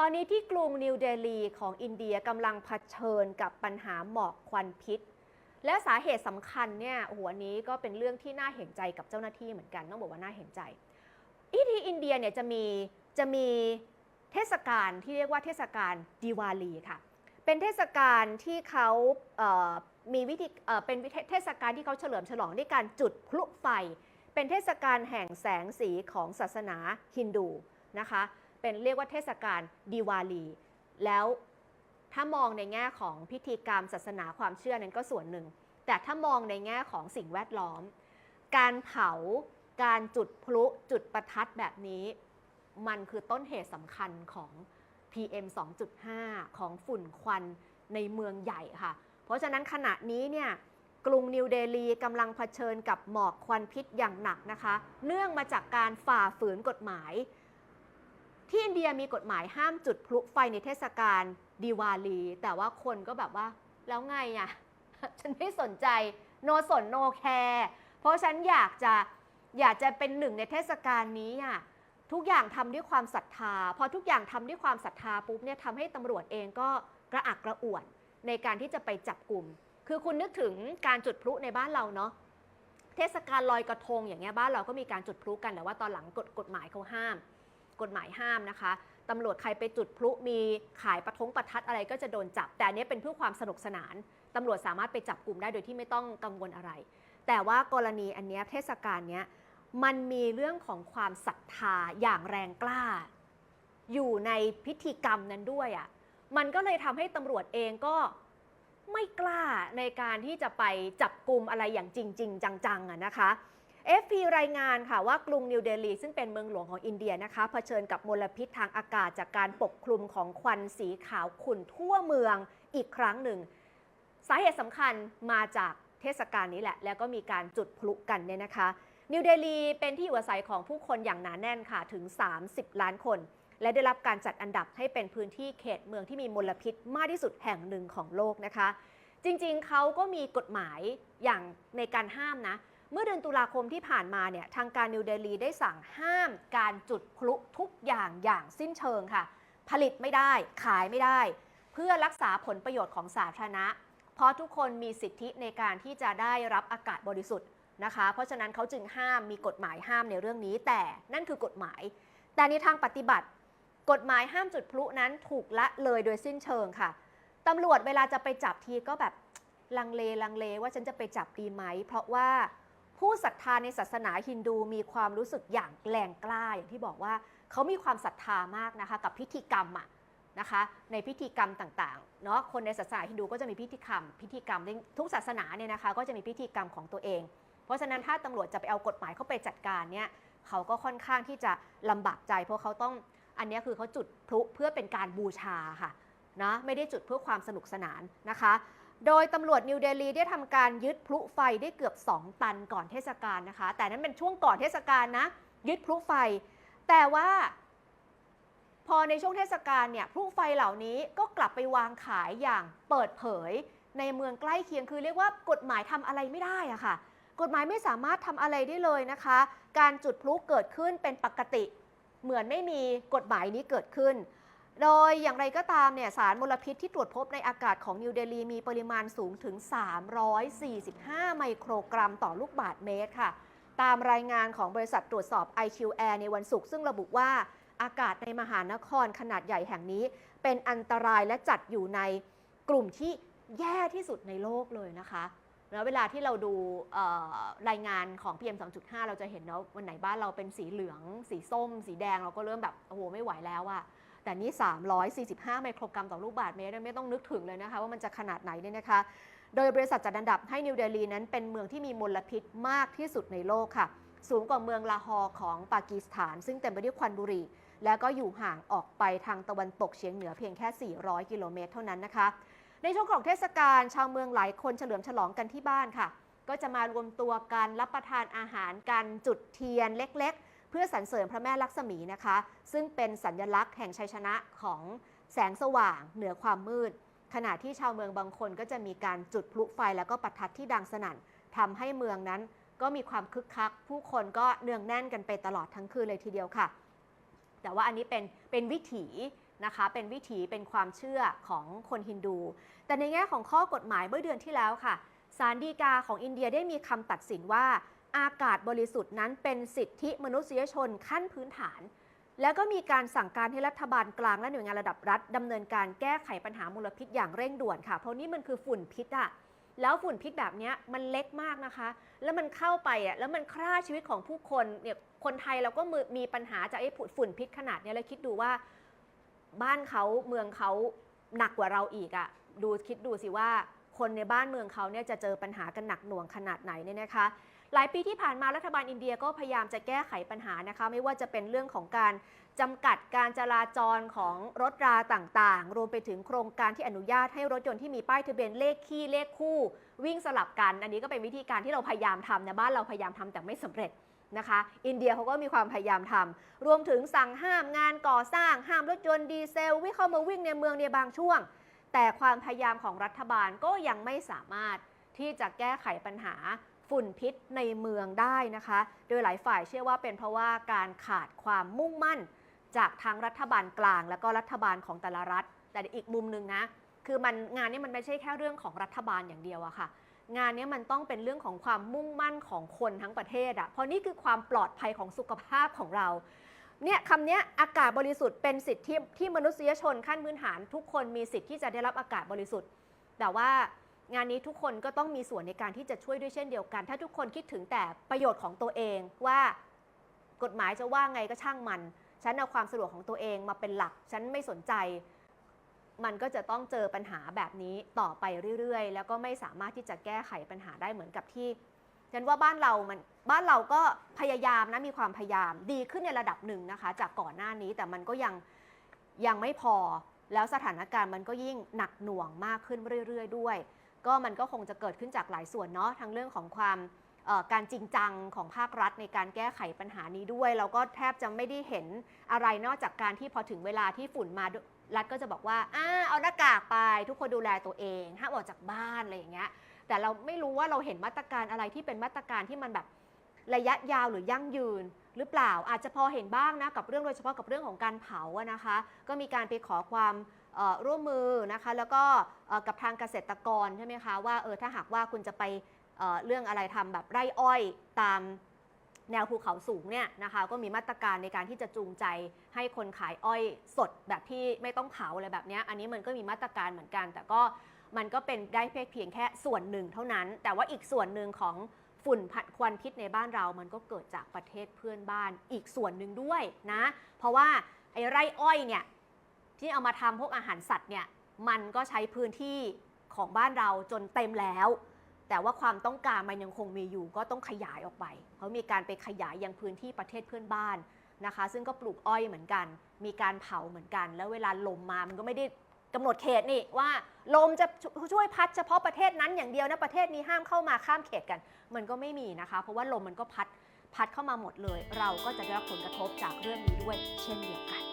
ตอนนี้ที่กรุงนิวเดลีของอินเดียกำลังเผชิญกับปัญหาหมอกควันพิษ และสาเหตุสำคัญเนี่ยหัวนี้ก็เป็นเรื่องที่น่าเห็นใจกับเจ้าหน้าที่เหมือนกันต้องบอกว่าน่าเห็นใจอีที่อินเดียเนี่ยจะมีจะมีเทศกาลที่เรียกว่าเทศกาลดิวาลีค่ะ เป็นเทศกาลที่เขาเมีวิธีเเป็นเทศกาลที่เขาเฉลิมฉลองด้วยการจุดพลุไฟ เป็นเทศกาลแห่งแสงสีของศาสนาฮินดูนะคะ เป็นเรียกว่าเทศกาลดิวาลี แล้วถ้ามองในแง่ของพิธีกรรมศาสนาความเชื่อนั้นก็ส่วนหนึ่ง แต่ถ้ามองในแง่ของสิ่งแวดล้อม การเผา การจุดพลุ จุดประทัดแบบนี้ มันคือต้นเหตุสำคัญของ PM 2.5 ของฝุ่นควันในเมืองใหญ่ค่ะ เพราะฉะนั้นขณะนี้เนี่ยกรุงนิวเดลีกำลังเผชิญกับหมอกควันพิษอย่างหนักนะคะ เนื่องมาจากการฝ่าฝืนกฎหมาย ที่อินเดียมีกฎหมายห้ามจุดพลุไฟในเทศกาลดิวาลี แต่ว่าคนก็แบบว่าแล้วไงอะ่ะ ฉันไม่สนใจโนสนโนแคร์เพราะฉันอยากจะอยากจะเป็นหนึ่งในเทศกาลนี้อะทุกอย่างทำด้วยความศรัทธา พอทุกอย่างทำด้วยความศรัทธาปุ๊บเนี่ยทำให้ตำรวจเองก็กระอักกระอ่วนในการที่จะไปจับกลุ่ม คือคุณนึกถึงการจุดพลุในบ้านเราเนาะเทศกาลลอยกระทงอย่างเงี้ยบ้านเราก็มีการจุดพลุกันแต่ว่าตอนหลังกฎกฎหมายเขาห้าม กฎหมายห้ามนะคะตำรวจใครไปจุดพลุมีขายประทงประทัดอะไรก็จะโดนจับ แต่อันเนี้ยเป็นเพื่อความสนุกสนานตำรวจสามารถไปจับกลุ่มได้โดยที่ไม่ต้องกังวลอะไร แต่ว่ากรณีอันเนี้ยเทศกาลเนี้ยมันมีเรื่องของความศรัทธาอย่างแรงกล้า อยู่ในพิธีกรรมนั้นด้วยอะ่ะมันก็เลยทำให้ตำรวจเองก็ไม่กล้าในการที่จะไปจับกลุ่มอะไรอย่างจริง ๆ จังๆอะนะคะ FP รายงานค่ะว่ากรุงนิวเดลีซึ่งเป็นเมืองหลวงของอินเดียนะคะเผชิญกับมลพิษทางอากาศจากการปกคลุมของควันสีขาวขุ่นทั่วเมืองอีกครั้งหนึ่ง สาเหตุสำคัญมาจากเทศกาลนี้แหละ แล้วก็มีการจุดพลุกันเนี่ยนะคะ นิวเดลีเป็นที่อยู่อาศัยของผู้คนอย่างหนาแน่นค่ะถึง 30 ล้านคน และได้รับการจัดอันดับให้เป็นพื้นที่เขตเมืองที่มีมลพิษมากที่สุดแห่งหนึ่งของโลกนะคะ จริงๆเขาก็มีกฎหมายอย่างในการห้ามนะ เมื่อเดือนตุลาคมที่ผ่านมาเนี่ยทางการนิวเดลีได้สั่งห้ามการจุดพลุทุกอย่างอย่างสิ้นเชิงค่ะ ผลิตไม่ได้ขายไม่ได้ เพื่อรักษาผลประโยชน์ของสาธารณะ เพราะทุกคนมีสิทธิในการที่จะได้รับอากาศบริสุทธิ์นะคะ เพราะฉะนั้นเขาจึงห้ามมีกฎหมายห้ามในเรื่องนี้ แต่นั่นคือกฎหมาย แต่ในทางปฏิบัติ กฎหมายห้ามจุดพลุนั้นถูกละเลยโดยสิ้นเชิงค่ะตำรวจเวลาจะไปจับทีก็แบบลังเลลังเลว่าฉันจะไปจับดีไหม เพราะว่า ผู้ศรัทธาในศาสนาฮินดูมีความรู้สึกอย่างแรงกล้าอย่างที่บอกว่าเขามีความศรัทธามากนะคะกับพิธีกรรมอะนะคะในพิธีกรรมต่างๆเนาะคนในศาสนาฮินดูก็จะมีพิธีกรรม พิธีกรรมทุกศาสนาเนี่ยนะคะก็จะมีพิธีกรรมของตัวเอง เพราะฉะนั้นถ้าตำรวจจะไปเอากฎหมายเข้าไปจัดการเนี่ยเขาก็ค่อนข้างที่จะลำบากใจ เพราะเขาต้องอันนี้คือเขาจุดพลุเพื่อเป็นการบูชาค่ะนะไม่ได้จุดเพื่อความสนุกสนานนะคะ โดยตำรวจนิวเดลีได้ทำการยึดพลุไฟได้เกือบ 2 ตันก่อนเทศกาลนะคะ แต่นั้นเป็นช่วงก่อนเทศกาลนะ ยึดพลุไฟ แต่ว่าพอในช่วงเทศกาลเนี่ยพลุไฟเหล่านี้ก็กลับไปวางขายอย่างเปิดเผย ในเมืองใกล้เคียงคือเรียกว่ากฎหมายทำอะไรไม่ได้อะค่ะ กฎหมายไม่สามารถทำอะไรได้เลยนะคะ การจุดพลุเกิดขึ้นเป็นปกติ เหมือนไม่มีกฎหมายนี้เกิดขึ้น โดยอย่างไรก็ตามเนี่ยสารมลพิษที่ตรวจพบในอากาศของนิวเดลีมีปริมาณสูงถึง 345 ไมโครกรัมต่อลูกบาศก์เมตรค่ะ ตามรายงานของบริษัทตรวจสอบ IQ Air ในวันศุกร์ซึ่งระบุว่าอากาศในมหานครขนาดใหญ่แห่งนี้ เป็นอันตรายและจัดอยู่ในกลุ่มที่แย่ที่สุดในโลกเลยนะคะแล้วเวลาที่เราดูรายงานของ PM 2.5 เราจะเห็นเนาะวันไหนบ้านเราเป็นสีเหลือง สีส้ม สีแดงเราก็เริ่มแบบโอ้โหไม่ไหวแล้วอะ แต่นี่345 ไมโครกรัมต่อลูกบาศก์เมตรไม่ต้องนึกถึงเลยนะคะว่ามันจะขนาดไหนเนี่ยนะคะ โดยบริษัทจัดอันดับให้นิวเดลีนั้นเป็นเมืองที่มีมลพิษมากที่สุดในโลกค่ะ สูงกว่าเมืองลาฮอร์ของปากีสถาน ซึ่งเต็มไปด้วยควันบุหรี่ แล้วก็อยู่ห่างออกไปทางตะวันตกเฉียงเหนือเพียงแค่ 400 กิโลเมตรเท่านั้นนะคะ ในช่วงของเทศกาลชาวเมืองหลายคนเฉลิมฉลองกันที่บ้านค่ะ ก็จะมารวมตัวกันรับประทานอาหารกันจุดเทียนเล็กๆ เพื่อสรรเสริญพระแม่ลักษมีนะคะ ซึ่งเป็นสัญลักษณ์แห่งชัยชนะของแสงสว่างเหนือความมืด ขณะที่ชาวเมืองบางคนก็จะมีการจุดพลุไฟแล้วก็ประทัดที่ดังสนั่นทำให้เมืองนั้นก็มีความคึกคัก ผู้คนก็เนืองแน่นกันไปตลอดทั้งคืนเลยทีเดียวค่ะ แต่ว่าอันนี้เป็นเป็นวิถีนะคะ เป็นวิถีเป็นความเชื่อของคนฮินดู แต่ในแง่ของข้อกฎหมายเมื่อเดือนที่แล้วค่ะศาลฎีกาของอินเดียได้มีคำตัดสินว่า อากาศบริสุทธิ์นั้นเป็นสิทธิมนุษยชนขั้นพื้นฐาน แล้วก็มีการสั่งการให้รัฐบาลกลางและหน่วยงานระดับรัฐดำเนินการแก้ไขปัญหามลพิษอย่างเร่งด่วนค่ะ เพราะนี่มันคือฝุ่นพิษอะแล้วฝุ่นพิษแบบนี้มันเล็กมากนะคะ แล้วมันเข้าไปอะแล้วมันฆ่าชีวิตของผู้คนเนี่ยคนไทยเราก็มือมีปัญหาจากไอ้ฝุ่นพิษขนาดนี้แล้วคิดดูว่าบ้านเขาเมืองเขาหนักกว่าเราอีกอะดูคิดดูสิว่าคนในบ้านเมืองเขาเนี่ยจะเจอปัญหากันหนักหน่วงขนาดไหนเนี่ยนะคะ หลายปีที่ผ่านมารัฐบาลอินเดียก็พยายามจะแก้ไขปัญหานะคะ ไม่ว่าจะเป็นเรื่องของการจำกัดการจราจรของรถราต่างๆ รวมไปถึงโครงการที่อนุญาตให้รถยนต์ที่มีป้ายทะเบียนเลขคี่เลขคู่ วิ่งสลับกัน อันนี้ก็เป็นวิธีการที่เราพยายามทำนะบ้านเราพยายามทำแต่ไม่สำเร็จนะคะ อินเดียเขาก็มีความพยายามทำรวมถึงสั่งห้ามงานก่อสร้างห้ามรถยนต์ดีเซลวิ่งเข้ามาวิ่งในเมืองในบางช่วง แต่ความพยายามของรัฐบาลก็ยังไม่สามารถที่จะแก้ไขปัญหา ฝุ่นพิษในเมืองได้นะคะ โดยหลายฝ่ายเชื่อว่าเป็นเพราะว่าการขาดความมุ่งมั่น จากทางรัฐบาลกลาง แล้วก็รัฐบาลของแต่ละรัฐ แต่อีกมุมหนึ่งนะ คือมันงานนี้มันไม่ใช่แค่เรื่องของรัฐบาลอย่างเดียวอะค่ะงานนี้มันต้องเป็นเรื่องของความมุ่งมั่นของคนทั้งประเทศอะเพราะนี่คือความปลอดภัยของสุขภาพของเรา เนี่ยคำเนี้ยอากาศบริสุทธิ์เป็นสิทธิที่มนุษยชนขั้นพื้นฐาน ทุกคนมีสิทธิ์ที่จะได้รับอากาศบริสุทธิ์ แต่ว่า งานนี้ทุกคนก็ต้องมีส่วนในการที่จะช่วยด้วยเช่นเดียวกัน ถ้าทุกคนคิดถึงแต่ประโยชน์ของตัวเองว่ากฎหมายจะว่าไงก็ช่างมัน ฉันเอาความสะดวกของตัวเองมาเป็นหลัก ฉันไม่สนใจ มันก็จะต้องเจอปัญหาแบบนี้ต่อไปเรื่อยๆ แล้วก็ไม่สามารถที่จะแก้ไขปัญหาได้เหมือนกับที่ฉันว่าบ้านเรามันบ้านเราก็พยายามนะมีความพยายามดีขึ้นในระดับหนึ่งนะคะ จากก่อนหน้านี้แต่มันก็ยังยังไม่พอแล้วสถานการณ์มันก็ยิ่งหนักหน่วงมากขึ้นเรื่อย ๆ ด้วย ก็มันก็คงจะเกิดขึ้นจากหลายส่วนเนาะทั้งเรื่องของความการจริงจังของภาครัฐในการแก้ไขปัญหานี้ด้วยเราก็แทบจะไม่ได้เห็นอะไรนอกจากการที่พอถึงเวลาที่ฝุ่นมารัฐก็จะบอกว่าอ่าเอาหน้ากากไป ทุกคนดูแลตัวเองห้ามออกจากบ้านอะไรอย่างเงี้ยแต่เราไม่รู้ว่าเราเห็นมาตรการอะไรที่เป็นมาตรการที่มันแบบระยะยาวหรือยั่งยืน หรือเปล่าอาจจะพอเห็นบ้างนะกับเรื่องโดยเฉพาะกับเรื่องของการเผาอะนะคะ ก็มีการไปขอความร่วมมือนะคะแล้วก็กับทางเกษตรกรใช่ไหมคะว่าเออถ้าหากว่าคุณจะไปเเรื่องอะไรทำแบบไร่อ้อยตามแนวภูเขาสูงเนี่ยนะคะก็มีมาตรการในการที่จะจูงใจให้คนขายอ้อยสดแบบที่ไม่ต้องเผาอะไรแบบนี้อันนี้มันก็มีมาตรการเหมือนกัน แต่ก็มันก็เป็นได้เพียงแค่ส่วนหนึ่งเท่านั้น แต่ว่าอีกส่วนหนึ่งของ ฝุ่นผัดควันพิษในบ้านเรามันก็เกิดจากประเทศเพื่อนบ้านอีกส่วนหนึ่งด้วยนะ เพราะว่าไอ้ไร่อ้อยเนี่ยที่เอามาทำพวกอาหารสัตว์เนี่ยมันก็ใช้พื้นที่ของบ้านเราจนเต็มแล้ว แต่ว่าความต้องการมันยังคงมีอยู่ก็ต้องขยายออกไปเพราะมีการไปขยายยังพื้นที่ประเทศเพื่อนบ้านนะคะ ซึ่งก็ปลูกอ้อยเหมือนกัน มีการเผาเหมือนกัน แล้วเวลาลมมามันก็ไม่ได้ กำหนดเขตนี่ว่าลมจะช่วยพัดเฉพาะประเทศนั้นอย่างเดียวนะประเทศนี้ห้ามเข้ามาข้ามเขตกัน มันก็ไม่มีนะคะ เพราะว่าลมมันก็พัดพัดเข้ามาหมดเลย เราก็จะได้รับผลกระทบจากเรื่องนี้ด้วยเช่นเดียวกัน